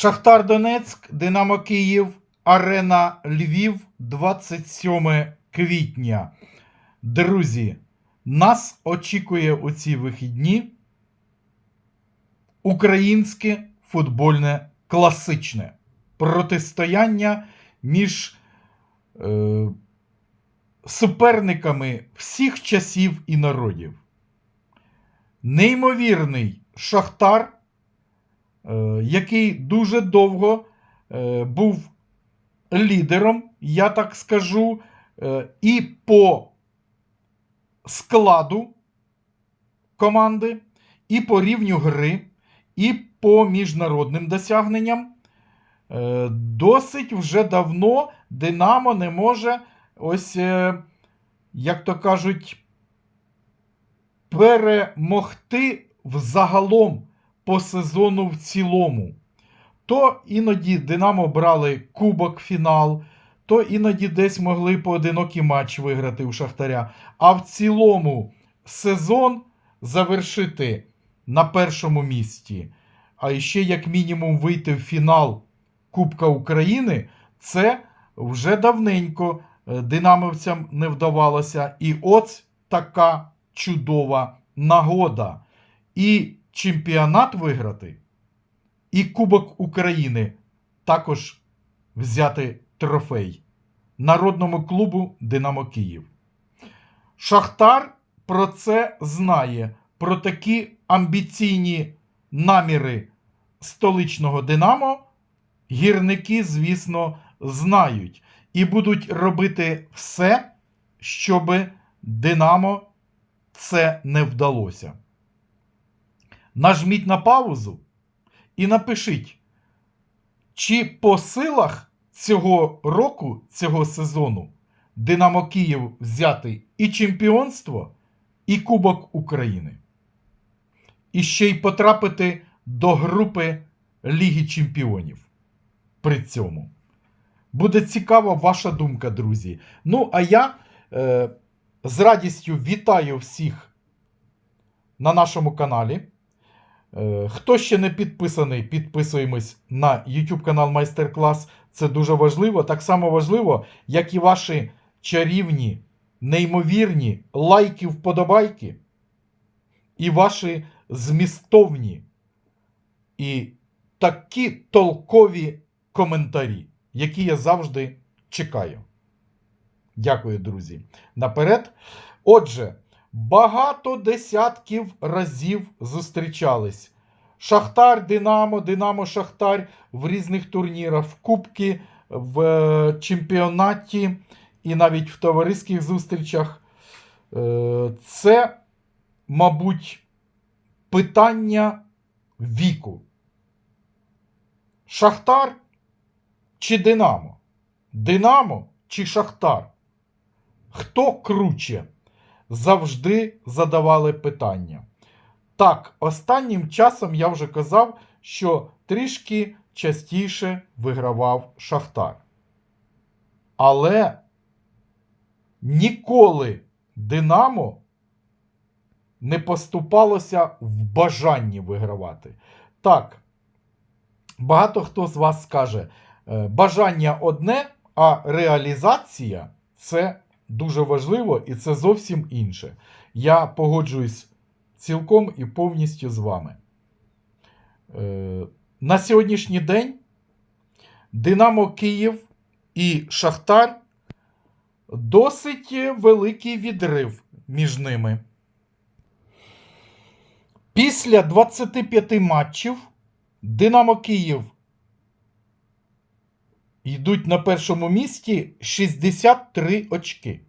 Шахтар Донецьк, Динамо Київ, Арена Львів, 27 квітня. Друзі, нас очікує у ці вихідні українське футбольне класичне протистояння між е, суперниками всіх часів і народів. Неймовірний Шахтар, який дуже довго е, був лідером, я так скажу, е, і по складу команди, і по рівню гри, і по міжнародним досягненням. Е, Досить вже давно Динамо не може ось, е, як то кажуть, перемогти взагалом по сезону в цілому. То іноді Динамо брали кубок фінал, то іноді десь могли поодинокий матч виграти у Шахтаря. А в цілому сезон завершити на першому місці, а ще як мінімум вийти в фінал Кубка України, це вже давненько е, динамовцям не вдавалося. І от така чудова нагода. І чемпіонат виграти, і Кубок України також взяти трофей народному клубу Динамо Київ. Шахтар про це знає, про такі амбіційні наміри столичного Динамо. Гірники, звісно, знають і будуть робити все, щоб Динамо це не вдалося. Нажміть на паузу і напишіть, чи по силах цього року, цього сезону, Динамо Київ взяти і чемпіонство, і Кубок України. І ще й потрапити до групи Ліги Чемпіонів. При цьому. Буде цікава ваша думка, друзі. Ну, а я е, з радістю вітаю всіх на нашому каналі. Е, Хто ще не підписаний, підписуємось на YouTube канал Майстер Клас. Це дуже важливо. Так само важливо, як і ваші чарівні, неймовірні лайки, вподобайки, і ваші змістовні і такі толкові коментарі, які я завжди чекаю. Дякую, друзі. Наперед. Отже, багато десятків разів зустрічались. Шахтар, Динамо, Динамо Шахтар в різних турнірах, в Кубки, в е, чемпіонаті і навіть в товариських зустрічах. Е, Це, мабуть, питання віку. Шахтар чи Динамо? Динамо чи Шахтар? Хто круче? Завжди задавали питання. Так, останнім часом я вже казав, що трішки частіше вигравав Шахтар. Але ніколи Динамо не поступалося в бажанні вигравати. Так, багато хто з вас скаже, е, бажання одне, а реалізація це дуже важливо і це зовсім інше. Я погоджуюсь цілком і повністю з вами. Е, На сьогоднішній день Динамо Київ і Шахтар досить великий відрив між ними. Після 25 матчів Динамо Київ йдуть на першому місці 63 очки.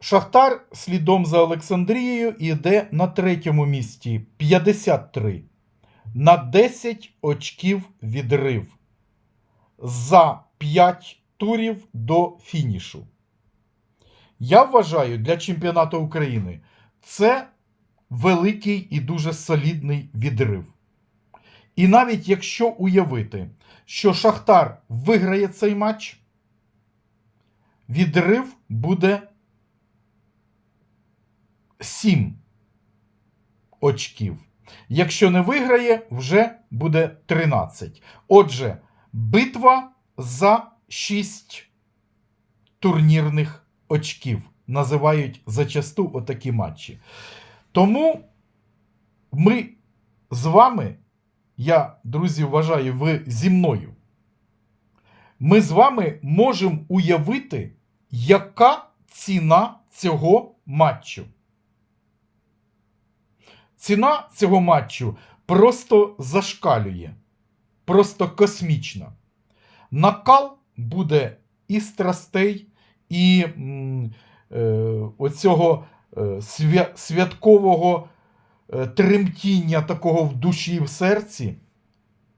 Шахтар слідом за Олександрією йде на третьому місці 53. На 10 очків відрив. За 5 турів до фінішу. Я вважаю для чемпіонату України це великий і дуже солідний відрив. І навіть якщо уявити, що Шахтар виграє цей матч, відрив буде 7 очків. Якщо не виграє, вже буде 13. Отже, битва за 6 турнірних очків. Називають зачасту отакі матчі. Тому ми з вами, я, друзі, вважаю, ви зі мною. Ми з вами можемо уявити, яка ціна цього матчу. Ціна цього матчу просто зашкалює, просто космічна. Накал буде і страстей, і е, оцього е, свя- святкового е, тремтіння такого в душі і в серці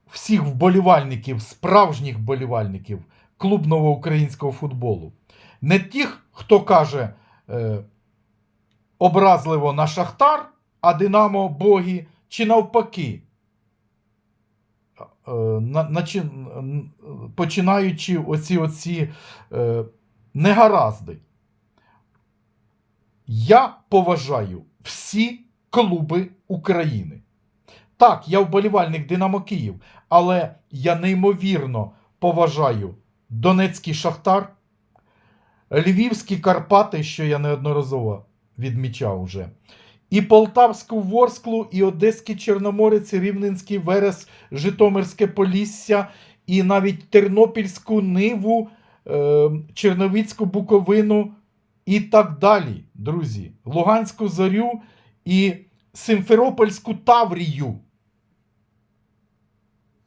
всіх вболівальників, справжніх вболівальників клубного українського футболу. Не тих, хто каже е, образливо на Шахтар, а Динамо боги, чи навпаки. Е, починаючи оці, оці е, негаразди. Я поважаю всі клуби України. Так, я вболівальник Динамо Київ, але я неймовірно поважаю Донецький Шахтар, Львівські Карпати, що я неодноразово відмічав вже, і Полтавську Ворсклу, і Одеський Чорноморець, і Рівненський Верес, Житомирське Полісся, і навіть Тернопільську Ниву, е, Черновіцьку Буковину і так далі, друзі. Луганську Зорю і Симферопольську Таврію.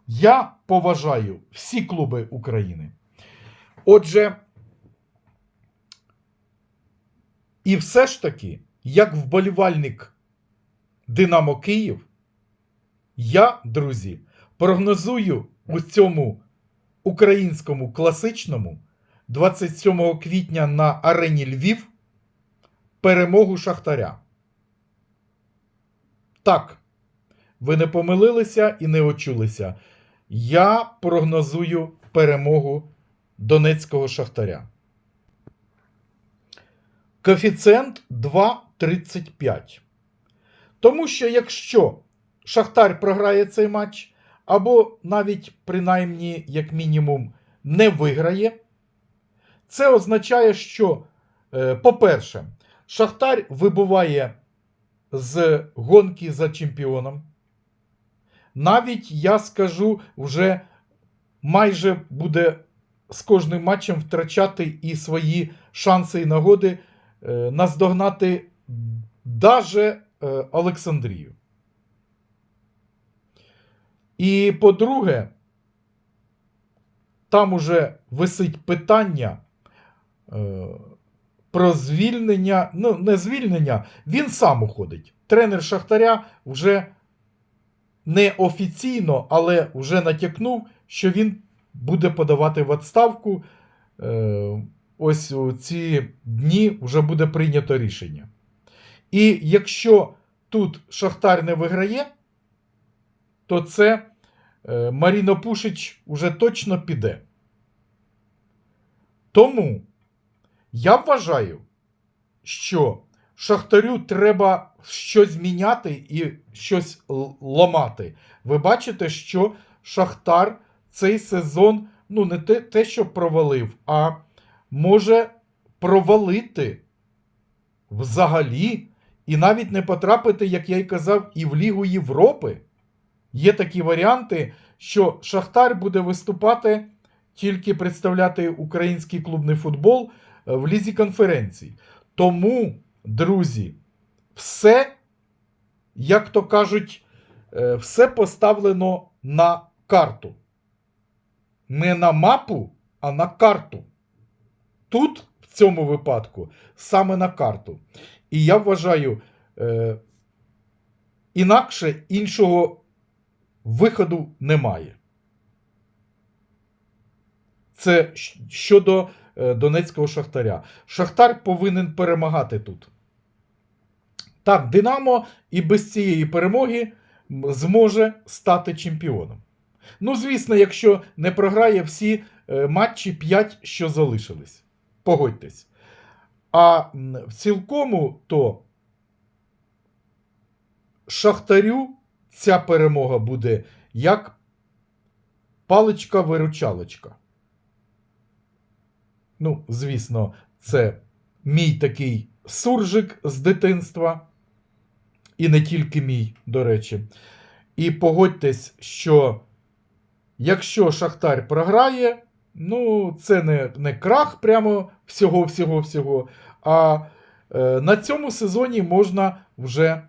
Я поважаю всі клуби України. Отже, і все ж таки, як вболівальник Динамо Київ, я, друзі, прогнозую у цьому українському класичному 27 квітня на арені Львів перемогу Шахтаря. Так, ви не помилилися і не очулися. Я прогнозую перемогу Донецького Шахтаря. Коефіцієнт 2,35. Тому що якщо Шахтар програє цей матч, або навіть принаймні, як мінімум, не виграє, це означає, що, е, по-перше, Шахтар вибуває з гонки за чемпіоном. Навіть я скажу, вже майже буде з кожним матчем втрачати і свої шанси і нагоди е, наздогнати даже е, Олександрію. І по-друге, там уже висить питання е, про звільнення. Ну, не звільнення, він сам уходить. Тренер Шахтаря вже не офіційно, але вже натякнув, що він буде подавати в відставку. Е, ось у ці дні вже буде прийнято рішення. І якщо тут Шахтар не виграє, то це е, Маріно Пушич уже точно піде. Тому я вважаю, що Шахтарю треба щось міняти і щось ламати. Ви бачите, що Шахтар цей сезон ну, не те, те, що провалив, а може провалити взагалі і навіть не потрапити, як я й казав, і в Лігу Європи. Є такі варіанти, що Шахтар буде виступати, тільки представляти український клубний футбол е, в лізі конференцій. Тому, друзі, все, як то кажуть, е, все поставлено на карту. Не на мапу, а на карту. Тут, в цьому випадку, саме на карту. І я вважаю, е, інакше іншого виходу немає. Це щодо е, Донецького Шахтаря. Шахтар повинен перемагати тут. Так, Динамо і без цієї перемоги зможе стати чемпіоном. Ну, звісно, якщо не програє всі е, матчі 5, що залишились. Погодьтесь. А в цілкому то Шахтарю ця перемога буде як паличка-виручалочка. Ну, звісно, це мій такий суржик з дитинства. І не тільки мій, до речі. І погодьтесь, що якщо Шахтар програє, ну, це не, не крах прямо всього-всього-всього. А е, на цьому сезоні можна вже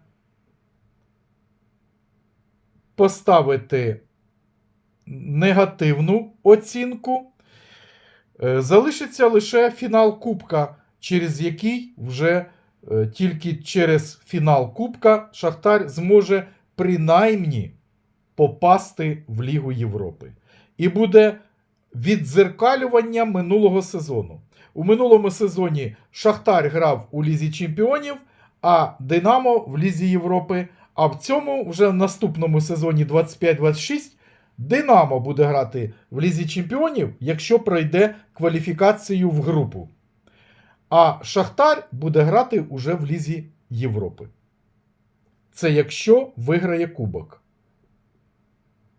поставити негативну оцінку. Е, Залишиться лише фінал Кубка, через який вже е, тільки через фінал Кубка Шахтар зможе принаймні попасти в Лігу Європи. І буде віддзеркалювання минулого сезону. У минулому сезоні Шахтар грав у Лізі Чемпіонів, а Динамо в Лізі Європи. А в цьому вже в наступному сезоні 25-26 Динамо буде грати в Лізі Чемпіонів, якщо пройде кваліфікацію в групу. А Шахтар буде грати уже в Лізі Європи. Це якщо виграє Кубок.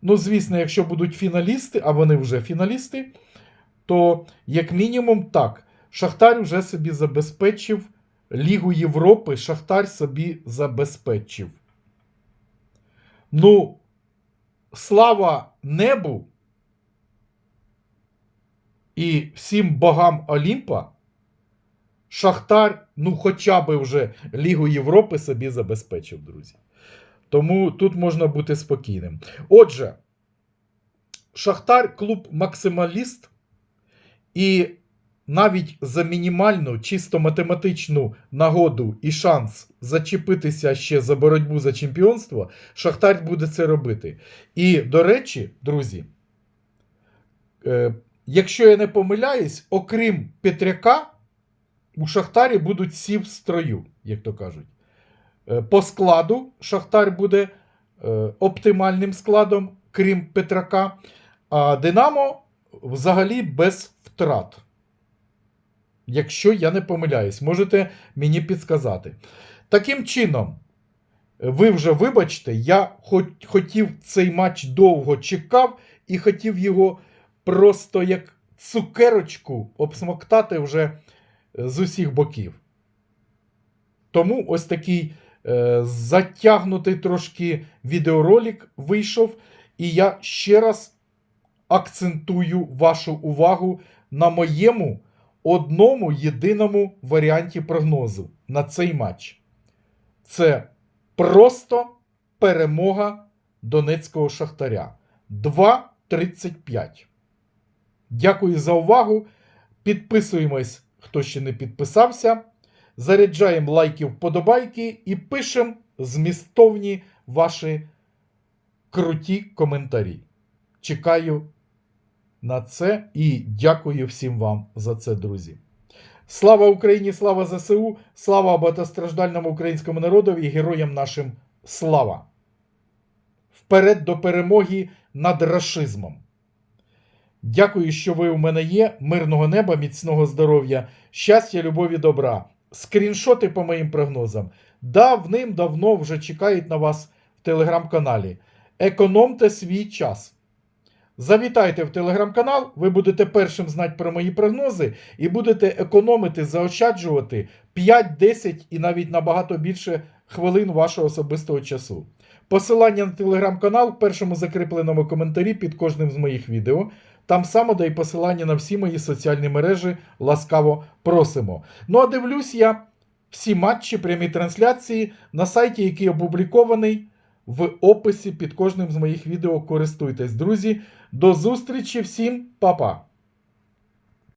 Ну, звісно, якщо будуть фіналісти, а вони вже фіналісти, то, як мінімум, так, Шахтар вже собі забезпечив Лігу Європи, Шахтар собі забезпечив. Ну, слава небу і всім богам Олімпа, Шахтар, ну, хоча б вже Лігу Європи собі забезпечив, друзі. Тому тут можна бути спокійним. Отже, Шахтар клуб максималіст, і навіть за мінімальну, чисто математичну нагоду і шанс зачепитися ще за боротьбу за чемпіонство, Шахтар буде це робити. І, до речі, друзі, е, якщо я не помиляюсь, окрім Петряка, у Шахтарі будуть сів в строю, як то кажуть. Е, По складу Шахтар буде е, оптимальним складом, крім Петрака. А Динамо взагалі без втрат. Якщо я не помиляюсь, можете мені підсказати. Таким чином, ви вже вибачте, я хотів цей матч довго чекав і хотів його просто як цукерочку обсмоктати вже е, з усіх боків. Тому ось такий затягнутий трошки відеоролик вийшов, і я ще раз акцентую вашу увагу на моєму одному єдиному варіанті прогнозу на цей матч. Це просто перемога Донецького Шахтаря 2.35. Дякую за увагу. Підписуємось, хто ще не підписався. Заряджаємо лайки, вподобайки і пишемо змістовні ваші круті коментарі. Чекаю на це і дякую всім вам за це, друзі. Слава Україні, слава ЗСУ, слава багатостраждальному українському народові і героям нашим слава! Вперед до перемоги над рашизмом! Дякую, що ви у мене є. Мирного неба, міцного здоров'я, щастя, любові, добра. Скріншоти по моїм прогнозам. Давним-давно вже чекають на вас в телеграм-каналі. Економте свій час. Завітайте в телеграм-канал, ви будете першим знати про мої прогнози і будете економити, заощаджувати 5, 10 і навіть набагато більше хвилин вашого особистого часу. Посилання на телеграм-канал в першому закріпленому коментарі під кожним з моїх відео. Там само дай посилання на всі мої соціальні мережі. Ласкаво просимо. Ну а дивлюсь я всі матчі, прямі трансляції на сайті, який опублікований в описі під кожним з моїх відео. Користуйтесь, друзі. До зустрічі всім, па-па!